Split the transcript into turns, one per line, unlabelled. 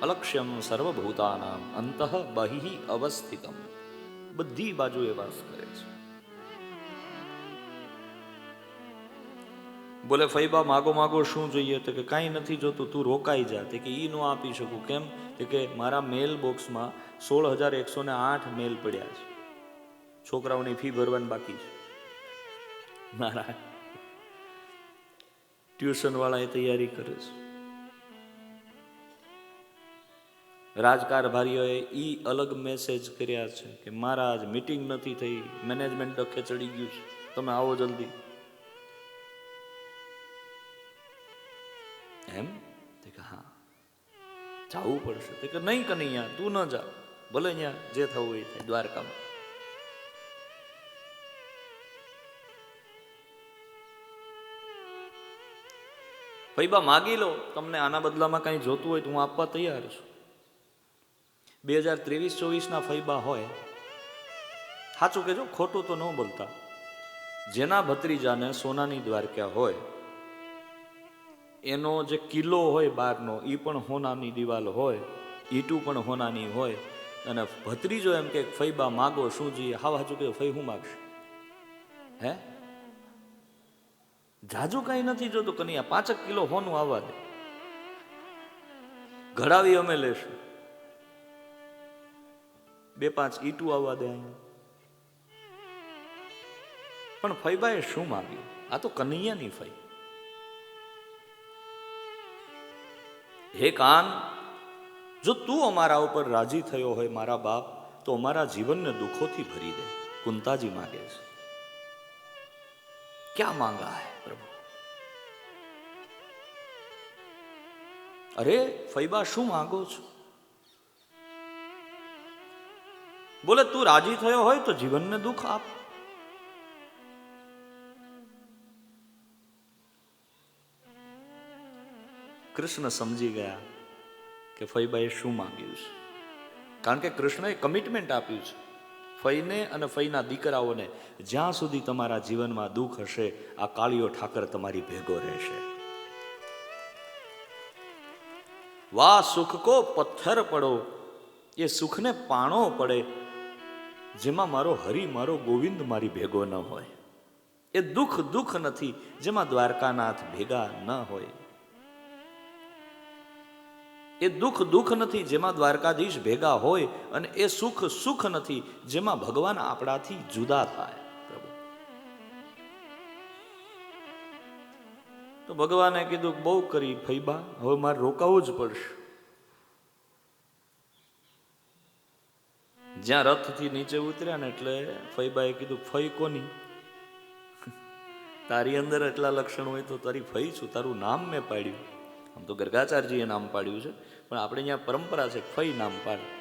અલક્ષ્યમ સર્વભૂતાનામ અંતઃ બહિ અવસ્થિતમ બધી બાજુએ વાસ કરે છે બોલે ફૈબા માગો માગો શું જોઈએ તો કે કાંઈ નથી જોતું તું રોકાઈ જા તે કે ઈ ન આપી શકું કેમ તે કે મારા મેલ બોક્સમાં સોળ હજાર એકસો ને આઠ મેલ પડ્યા છે છોકરાઓની ફી ભરવાની બાકી છે મારા ટ્યુશન વાળા એ તૈયારી કરે છે રાજકારભારીઓએ ઈ અલગ મેસેજ કર્યા છે કે મારા આજ મીટિંગ નથી થઈ મેનેજમેન્ટ ડખે ચડી ગયું છે. તમે આવો જલ્દી. એમ? હા. જવું પડશે. તે કે નહીં કનૈયા, તું ન જા. ભલે અહીંયા જે થવું એ થાય, દ્વારકામાં. બા, માગી લો. તમને આના બદલામાં કાંઈ જોતું હોય તો હું આપવા તૈયાર છું. બે હજાર ત્રેવીસ, ચોવીસના ફૈબા હોય, સાચું કેજો ખોટું તો ન બોલતા. જેના ભત્રીજાને સોનાની દ્વારકા હોય, એનો જે કિલ્લો હોય બહારનો એ પણ હોનાની દિવાલ હોય, ઈટું પણ હોનાની હોય, અને ભત્રીજો એમ કે, ફૈબા માગો શું જોઈએ હાવ હાચું કે ફઈ હું માગશે? હે? જાજુ કાંઈ નથી જોતું, કનૈયા, પાંચક કિલો હોનું આવવા દે. ઘડાવી અમે લેશું. બે પાંચ ઈટું આવવા દે અહીંયા પણ ફૈબાએ શું માગ્યું? આ તો કનૈયાની ફઈ. હે કાન, જો તું અમારા ઉપર રાજી થયો હોય મારા બાપ, તો અમારા જીવનને દુઃખોથી ભરી દે, કુંતાજી માગે છે. ક્યાં માંગા હે પ્રભુ? અરે ફૈબા શું માંગો છો? બોલે, તું રાજી થયો હોય તો જીવનને દુઃખ આપ. કૃષ્ણ સમજી ગયા કે ફઈબાએ શું માંગ્યું છે. કારણ કે કૃષ્ણએ કમિટમેન્ટ આપ્યું છે. ફઈને અને ફઈના દીકરાઓને જ્યાં સુધી તમારા જીવનમાં દુઃખ હશે, આ કાળીઓ ઠાકર તમારી ભેગો રહેશે. વાહ, સુખ કો પથ્થર પડો. એ સુખને પાણો પડે. જેમાં મારો હરિ, મારો ગોવિંદ, મારી ભેગો ન હોય. એ દુઃખ દુઃખ નથી, જેમાં દ્વારકાનાથ ભેગા ન હોય. એ દુઃખ દુઃખ નથી, જેમાં દ્વારકાધીશ ભેગા હોય અને એ સુખ સુખ નથી, જેમાં ભગવાન આપણાથી જુદા થાય. તો ભગવાને કીધું બહુ કરી ફૈબા હવે મારે રોકાવું જ પડશે. જ્યાં રથથી નીચે ઉતર્યા ને એટલે ફઈબાએ કીધું, ફઈ કોની? તારી અંદર એટલા લક્ષણ હોય તો તારી ફઈ છું, તારું નામ મેં પાડ્યું. આમ તો ગર્ગાચાર્યજીએ નામ પાડ્યું છે, પણ આપણે અહીંયા પરંપરા છે, ફઈ નામ પાડ.